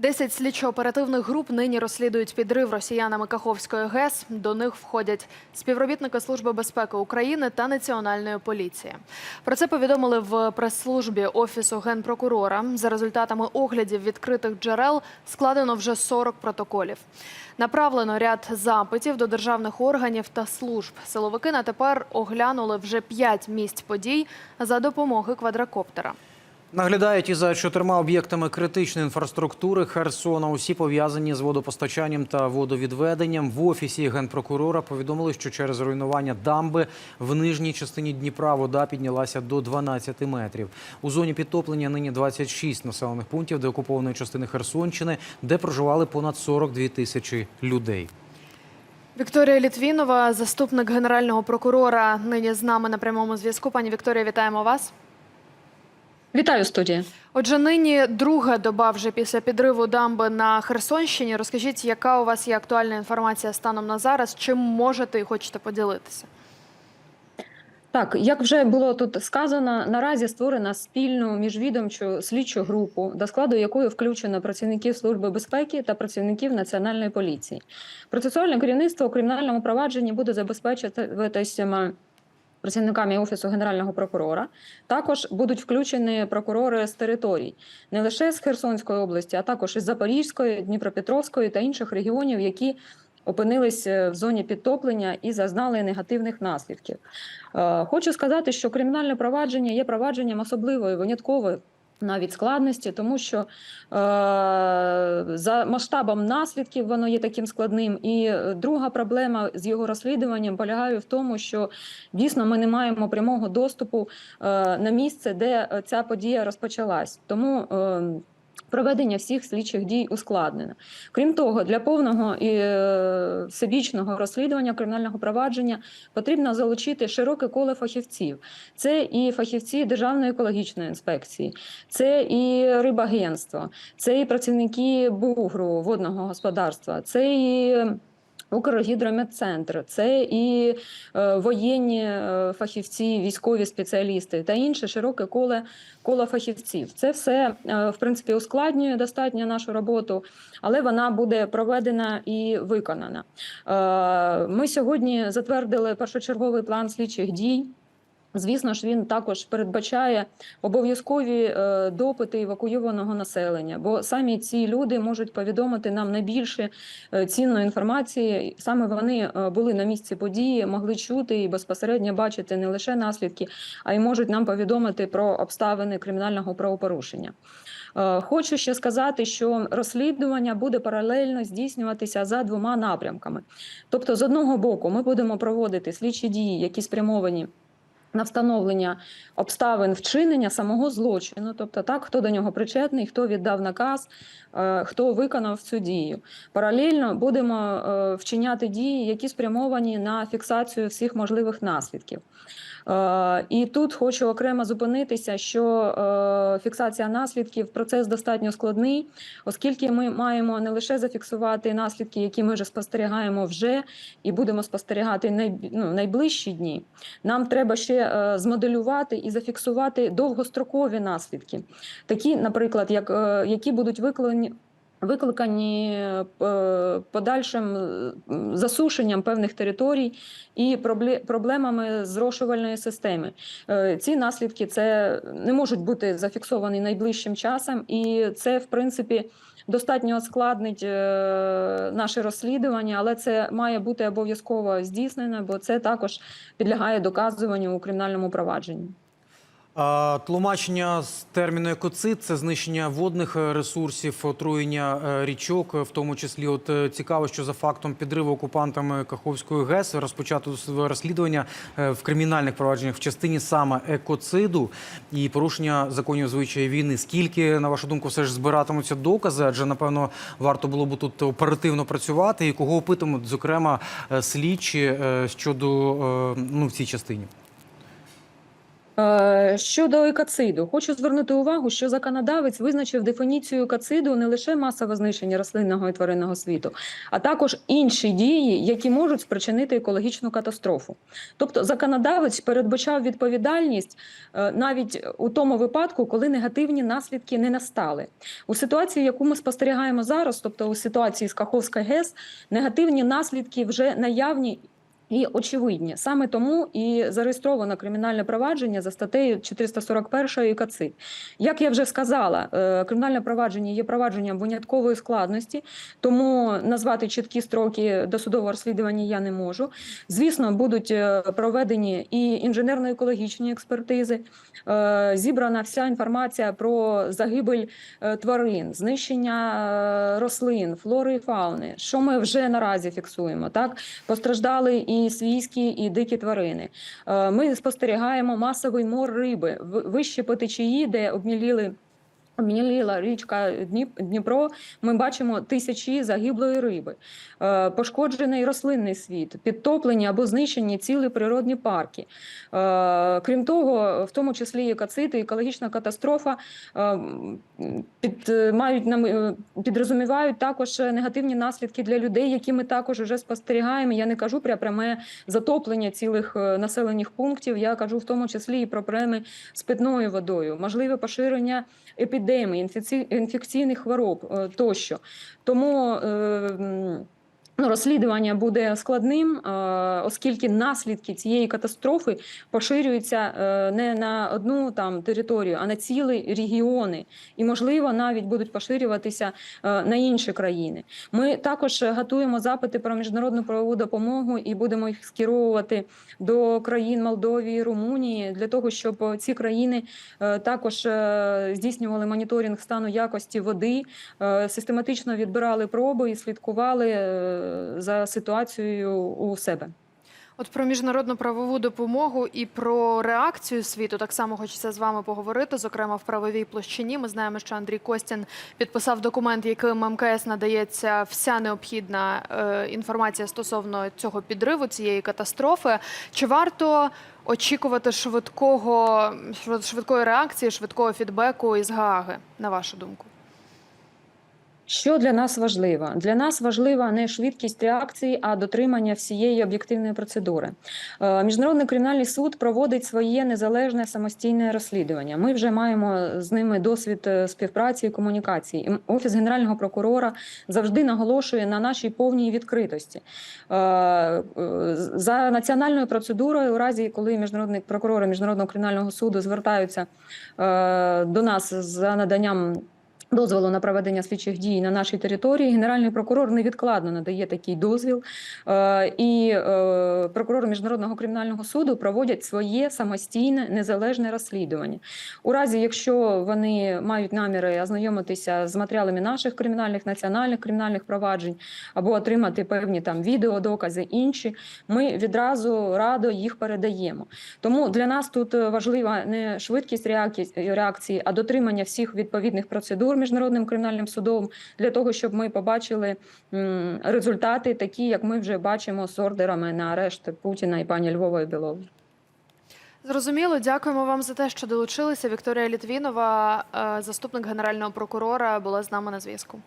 Десять слідчо-оперативних груп нині розслідують підрив росіянами Каховської ГЕС. До них входять співробітники Служби безпеки України та Національної поліції. Про це повідомили в прес-службі Офісу генпрокурора. За результатами оглядів відкритих джерел складено вже 40 протоколів. Направлено ряд запитів до державних органів та служб. Силовики на тепер оглянули вже 5 місць подій за допомоги квадрокоптера. Наглядають і за чотирма об'єктами критичної інфраструктури Херсона. Усі пов'язані з водопостачанням та водовідведенням. В офісі генпрокурора повідомили, що через руйнування дамби в нижній частині Дніпра вода піднялася до 12 метрів. У зоні підтоплення нині 26 населених пунктів деокупованої частини Херсонщини, де проживали понад 42 тисячі людей. Вікторія Літвінова, заступник генерального прокурора, нині з нами на прямому зв'язку. Пані Вікторія, вітаємо вас. Вітаю студія. Отже, нині друга доба вже після підриву дамби на Херсонщині. Розкажіть, яка у вас є актуальна інформація станом на зараз? Чим можете і хочете поділитися? Так, як вже було тут сказано, наразі створена спільну міжвідомчу слідчу групу, до складу якої включено працівників служби безпеки та працівників національної поліції. Процесуальне керівництво у кримінальному провадженні буде забезпечуватися працівниками офісу генерального прокурора. Також будуть включені прокурори з територій не лише з Херсонської області, а також із Запорізької, Дніпропетровської та інших регіонів, які опинились е, в зоні підтоплення і зазнали негативних наслідків. Е, Хочу сказати, що кримінальне провадження є провадженням особливої виняткової. Навіть складності, тому що е, за масштабом наслідків воно є таким складним. І е, друга проблема з його розслідуванням полягає в тому, що дійсно ми не маємо прямого доступу е, на місце, де е, ця подія розпочалась. Тому е, Проведення всіх слідчих дій ускладнено. Крім того, для повного і е, всебічного розслідування кримінального провадження потрібно залучити широке коло фахівців. Це і фахівці Державної екологічної інспекції, це і рибагентство, це і працівники бугру водного господарства, це і Укргідрометцентр, це і е, воєнні е, фахівці, військові спеціалісти та інше широке коло, коло фахівців. Це все е, в принципі ускладнює достатньо нашу роботу, але вона буде проведена і виконана. Ми сьогодні затвердили першочерговий план слідчих дій. Звісно ж, він також передбачає обов'язкові е, допити евакуйованого населення, бо самі ці люди можуть повідомити нам найбільше е, цінної інформації. Саме вони е, були на місці події, могли чути і безпосередньо бачити не лише наслідки, а й можуть нам повідомити про обставини кримінального правопорушення. Хочу ще сказати, що розслідування буде паралельно здійснюватися за двома напрямками. Тобто, з одного боку, ми будемо проводити слідчі дії, які спрямовані на встановлення обставин вчинення самого злочину, тобто так, хто до нього причетний, хто віддав наказ, е, хто виконав цю дію. Паралельно будемо е, вчиняти дії, які спрямовані на фіксацію всіх можливих наслідків. Е, І тут хочу окремо зупинитися, що е, фіксація наслідків процес достатньо складний, оскільки ми маємо не лише зафіксувати наслідки, які ми вже спостерігаємо вже і будемо спостерігати най, ну, найближчі дні. Нам треба ще е, змоделювати і зафіксувати довгострокові наслідки, такі, наприклад, як які будуть викликані. Викликані е, подальшим е, засушенням певних територій і проблемами зрошувальної системи. Е, Ці наслідки це не можуть бути зафіксовані найближчим часом, і це, в принципі, достатньо ускладнить наше розслідування, але це має бути обов'язково здійснено, бо це також підлягає доказуванню у кримінальному провадженні. Тлумачення з терміну екоцид це знищення водних е, ресурсів, отруєння е, річок, е, в тому числі. От цікаво, що за фактом підриву окупантами Каховської ГЕС розпочато розслідування в кримінальних провадженнях в частині саме екоциду і порушення законів звичаї війни. Скільки, на вашу думку, все ж збиратимуться докази? Адже напевно варто було б тут оперативно працювати, і кого опитимуть, зокрема, слідчі щодо ну в цій частині. Е, Щодо екоциду, хочу звернути увагу, що законодавець визначив дефініцію екоциду не лише масове знищення рослинного і тваринного світу, а також інші дії, які можуть спричинити екологічну катастрофу. Тобто, законодавець передбачав відповідальність е, навіть у тому випадку, коли негативні наслідки не настали. У ситуації, яку ми спостерігаємо зараз, тобто у ситуації з Каховська ГЕС, негативні наслідки вже наявні. І очевидні саме тому і зареєстровано кримінальне провадження за статтею 441 КАЦИ. Як я вже сказала, е, кримінальне провадження є провадженням виняткової складності, тому назвати чіткі строки досудового розслідування я не можу. Звісно, будуть е, проведені і інженерно-екологічні експертизи. Е, Зібрана вся інформація про загибель тварин, знищення рослин, флори і фауни. Що ми вже наразі фіксуємо? Так постраждали і свійські, і дикі тварини. Е, Ми спостерігаємо масовий мор риби вище по течії, де обміліли. Обміліла річка Дніпро, ми бачимо тисячі загиблої риби, Е, пошкоджений рослинний світ, підтоплені або знищені цілі природні парки. Е, Крім того, в тому числі екоцити, екологічна катастрофа е, під, мають нам підрозумівають також негативні наслідки для людей, які ми також вже спостерігаємо. Я не кажу про пряме затоплення цілих населених пунктів. Я кажу в тому числі і про проблеми з питною водою, можливе поширення епідемій, інфекційних хвороб е, тощо. Тому. Ну, розслідування буде складним, е, оскільки наслідки цієї катастрофи поширюються е, не на одну там територію, а на цілі регіони, і можливо навіть будуть поширюватися е, на інші країни. Ми також готуємо запити про міжнародну правову допомогу і будемо їх скеровувати до країн Молдовії, Румунії для того, щоб ці країни також здійснювали моніторинг стану якості води, систематично відбирали проби і слідкували за ситуацією у себе. От про міжнародну правову допомогу і про реакцію світу так само хочеться з вами поговорити. Зокрема, в правовій площині. Ми знаємо, що Андрій Костін підписав документ, яким МКС надається вся необхідна е, інформація стосовно цього підриву, цієї катастрофи. Чи варто очікувати швидкого швидкої реакції, швидкого фідбеку із Гааги, на вашу думку? Що для нас важливо? Для нас важлива не швидкість реакції, а дотримання всієї об'єктивної процедури. Е, Міжнародний кримінальний суд проводить своє незалежне самостійне розслідування. Ми вже маємо з ними досвід е, співпраці і комунікації. Офіс генерального прокурора завжди наголошує на нашій повній відкритості. Е, За національною процедурою, у разі коли міжнародні прокурори міжнародного кримінального суду звертаються до нас за наданням. Дозволу на проведення слідчих дій на нашій території генеральний прокурор невідкладно надає такий дозвіл, Е, і е, прокурори міжнародного кримінального суду проводять своє самостійне незалежне розслідування. У разі, якщо вони мають наміри ознайомитися з матеріалами наших кримінальних національних кримінальних проваджень або отримати певні там відеодокази інші, ми відразу радо їх передаємо. Тому для нас тут важлива не швидкість реакції, а дотримання всіх відповідних процедур міжнародним кримінальним судом для того, щоб ми побачили результати, такі як ми вже бачимо з ордерами на арешт Путіна і пані Львова і Білової. Зрозуміло, дякуємо вам за те, що долучилися. Вікторія Літвінова, е, заступник генерального прокурора, була з нами на зв'язку.